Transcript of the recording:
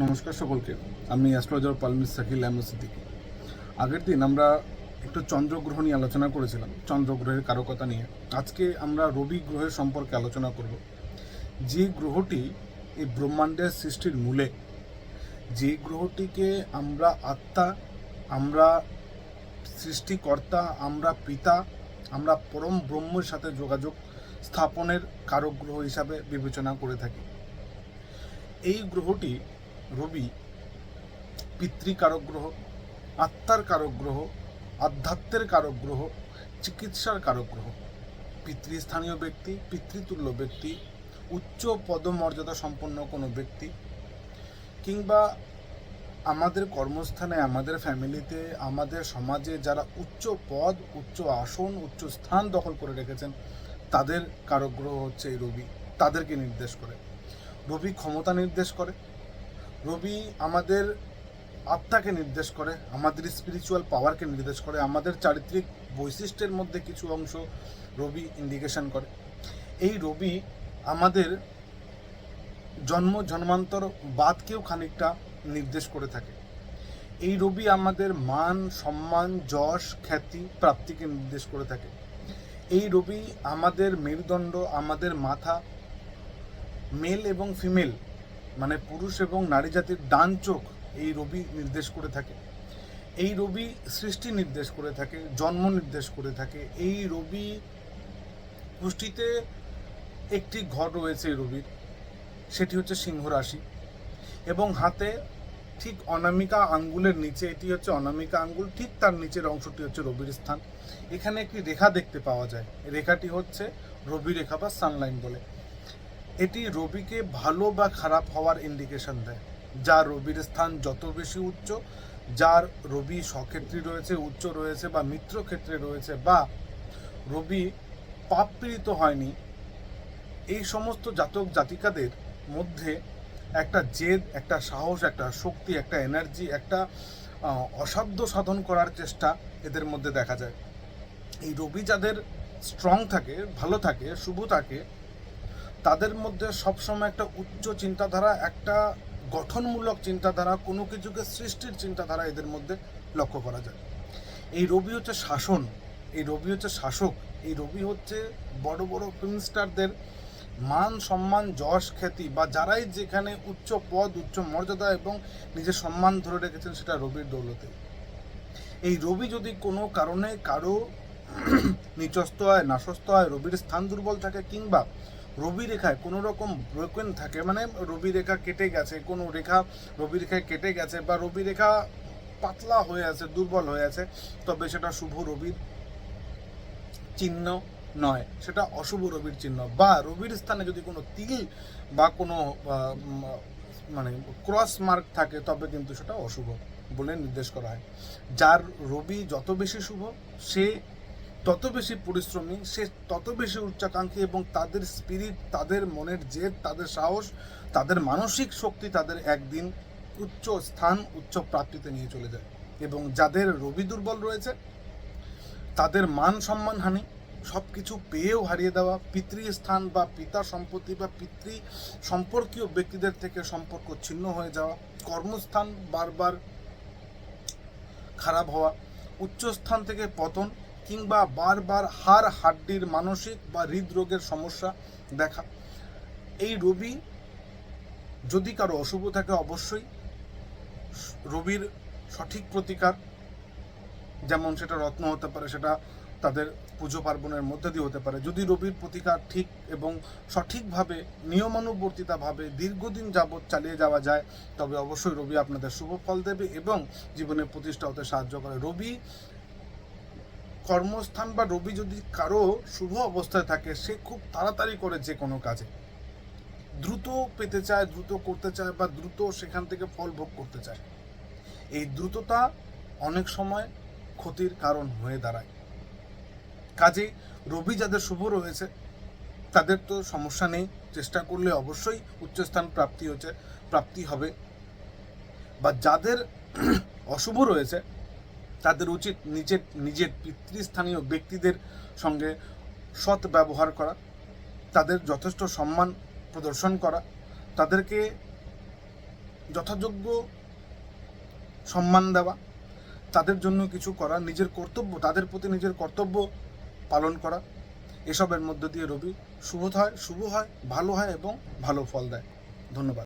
নমস্কার সকলকে। আমি অ্যাস্ট্রোলজার পালমিস সাকিল আহমেদ সিদ্দিকি আগের দিন আমরা একটু চন্দ্রগ্রহ নিয়ে আলোচনা করেছিলাম, চন্দ্রগ্রহের কারকতা নিয়ে। আজকে আমরা রবি গ্রহের সম্পর্কে আলোচনা করব। যে গ্রহটি এই ব্রহ্মাণ্ডের সৃষ্টির মূলে, যে গ্রহটিকে আমরা আত্মা, আমরা সৃষ্টিকর্তা, আমরা পিতা, আমরা পরম ব্রহ্মের সাথে যোগাযোগ স্থাপনের কারক গ্রহ হিসাবে বিবেচনা করে থাকি। এই গ্রহটি রবি পিতৃকারক গ্রহ আত্মার কারক গ্রহ আধ্যাত্মের কারক গ্রহ চিকিৎসার কারক গ্রহ পিতৃস্থানীয় ব্যক্তি, পিতৃতুল্য ব্যক্তি, উচ্চ পদমর্যাদা সম্পন্ন কোনো ব্যক্তি, কিংবা আমাদের কর্মস্থানে, আমাদের ফ্যামিলিতে, আমাদের সমাজে যারা উচ্চ পদ, উচ্চ আসন, উচ্চ স্থান দখল করে রেখেছেন, তাদের কারক গ্রহ হচ্ছে এই রবি। তাদেরকে নির্দেশ করে। রবি ক্ষমতা নির্দেশ করে। রবি আমাদের আত্মাকে নির্দেশ করে, আমাদের স্পিরিচুয়াল পাওয়ারকে নির্দেশ করে, আমাদের চারিত্রিক বৈশিষ্ট্যের মধ্যে কিছু অংশ রবি ইন্ডিকেশন করে। এই রবি আমাদের জন্ম, জন্মান্তর বাদকেও খানিকটা নির্দেশ করে থাকে। এই রবি আমাদের মান, সম্মান, যশ, খ্যাতি, প্রাপ্তিকে নির্দেশ করে থাকে। এই রবি আমাদের মেরুদণ্ড, আমাদের মাথা মেল এবং ফিমেল মানে পুরুষ এবং নারী জাতির ডান চোখ এই রবি নির্দেশ করে থাকে। এই রবি সৃষ্টি নির্দেশ করে থাকে, জন্ম নির্দেশ করে থাকে। এই রবি পুষ্টিতে একটি ঘর রয়েছে এই রবির, সেটি হচ্ছে সিংহ রাশি। এবং হাতে ঠিক অনামিকা আঙ্গুলের নিচে, এটি হচ্ছে অনামিকা আঙ্গুল, ঠিক তার নিচের অংশটি হচ্ছে রবির স্থান। এখানে একটি রেখা দেখতে পাওয়া যায়। রেখাটি হচ্ছে রবি রেখা বা সানলাইন বলে। এটি রবিকে ভালো বা খারাপ হওয়ার ইন্ডিকেশন দেয় যার রবির স্থান যত বেশি উচ্চ, যার রবি স্বক্ষেত্রী রয়েছে, উচ্চ রয়েছে বা মিত্র ক্ষেত্রে রয়েছে বা রবি পাপ পীড়িত হয়নি, এই সমস্ত জাতক জাতিকাদের মধ্যে একটা জেদ, একটা সাহস, একটা শক্তি, একটা এনার্জি একটা অসাধ্য সাধন করার চেষ্টা এদের মধ্যে দেখা যায়। এই রবি যাদের স্ট্রং থাকে, ভালো থাকে, শুভ থাকে তাদের মধ্যে সবসময় একটা উচ্চ চিন্তাধারা, একটা গঠনমূলক চিন্তাধারা, কোনো কিছুকে সৃষ্টির চিন্তাধারা এদের মধ্যে লক্ষ্য করা যায়। এই রবি হচ্ছে শাসন, এই রবি হচ্ছে শাসক, এই রবি হচ্ছে বড় বড় ফিল্ম স্টারদের মান, সম্মান, যশ, খ্যাতি বা যারাই যেখানে উচ্চ পদ, উচ্চ মর্যাদা এবং নিজের সম্মান ধরে রেখেছেন সেটা রবির দৌলতে। এই রবি যদি কোনো কারণে কারও নিচস্ত হয়, নাশস্ত হয়, রবির স্থান দুর্বল থাকে কিংবা রবি রেখায় কোনো রকম ব্রোকেন থাকে মানে রবি রেখা কেটে গেছে, কোনো রেখা রবি রেখায় কেটে গেছে বা রবি রেখা পাতলা হয়ে আছে, দুর্বল হয়ে আছে, তবে সেটা শুভ রবির চিহ্ন নয়, সেটা অশুভ রবির চিহ্ন। বা রবির স্থানে যদি কোনো তিল বা কোনো মানে ক্রস মার্ক থাকে, তবে কিন্তু সেটা অশুভ বলে নির্দেশ করা হয়। যার রবি যত বেশি শুভ, সে তত বেশি পরিশ্রমী, সে তত বেশি উচ্চাকাঙ্ক্ষী এবং তাদের স্পিরিট তাদের মনের জেদ, তাদের সাহস, তাদের মানসিক শক্তি তাদের একদিন উচ্চ স্থান, উচ্চ প্রাপ্তিতে নিয়ে চলে যায়। এবং যাদের রবি দুর্বল রয়েছে, তাদের মান সম্মান হানি সব কিছু পেয়েও হারিয়ে দেওয়া, পিতৃস্থান বা পিতা সম্পত্তি বা পিতৃ সম্পর্কীয় ব্যক্তিদের থেকে সম্পর্ক ছিন্ন হয়ে যাওয়া, কর্মস্থান বারবার খারাপ হওয়া, উচ্চস্থান থেকে পতন কিংবা বারবার হাড় হাড্ডির মানসিক বা হৃদরোগের সমস্যা দেখা। এই রবি যদি কারও অশুভ থাকে, অবশ্যই রবির সঠিক প্রতিকার, যেমন সেটা রত্ন হতে পারে, সেটা তাদের পুজো পার্বণের মধ্যে দিয়ে হতে পারে। যদি রবির প্রতিকার ঠিক এবং সঠিকভাবে, নিয়মানুবর্তিতাভাবে দীর্ঘদিন যাবৎ চালিয়ে যাওয়া যায়, তবে অবশ্যই রবি আপনাদের শুভ ফল দেবে এবং জীবনে প্রতিষ্ঠা হতে সাহায্য করে। রবি কর্মস্থান বা রবি যদি কারও শুভ অবস্থায় থাকে, সে খুব তাড়াতাড়ি করে যে কোনো কাজে। দ্রুত পেতে চায়, দ্রুত করতে চায় বা দ্রুত সেখান থেকে ফল ভোগ করতে চায়। এই দ্রুততা অনেক সময় ক্ষতির কারণ হয়ে দাঁড়ায়। কাজেই রবি যাদের শুভ রয়েছে, তাদের তো সমস্যা নেই। চেষ্টা করলে অবশ্যই উচ্চস্থান প্রাপ্তি হচ্ছে, প্রাপ্তি হবে। বা যাদের অশুভ রয়েছে তাদের উচিত নিজের নিজের পিতৃস্থানীয় ব্যক্তিদের সঙ্গে সৎ ব্যবহার করা, তাদের যথেষ্ট সম্মান প্রদর্শন করা, তাদেরকে যথাযোগ্য সম্মান দেওয়া, তাদের জন্য কিছু করা, নিজের কর্তব্য, তাদের প্রতি নিজের কর্তব্য পালন করা, এসবের মধ্য দিয়ে রবি শুভ হয় শুভ হয়, ভালো হয় এবং ভালো ফল দেয়। ধন্যবাদ।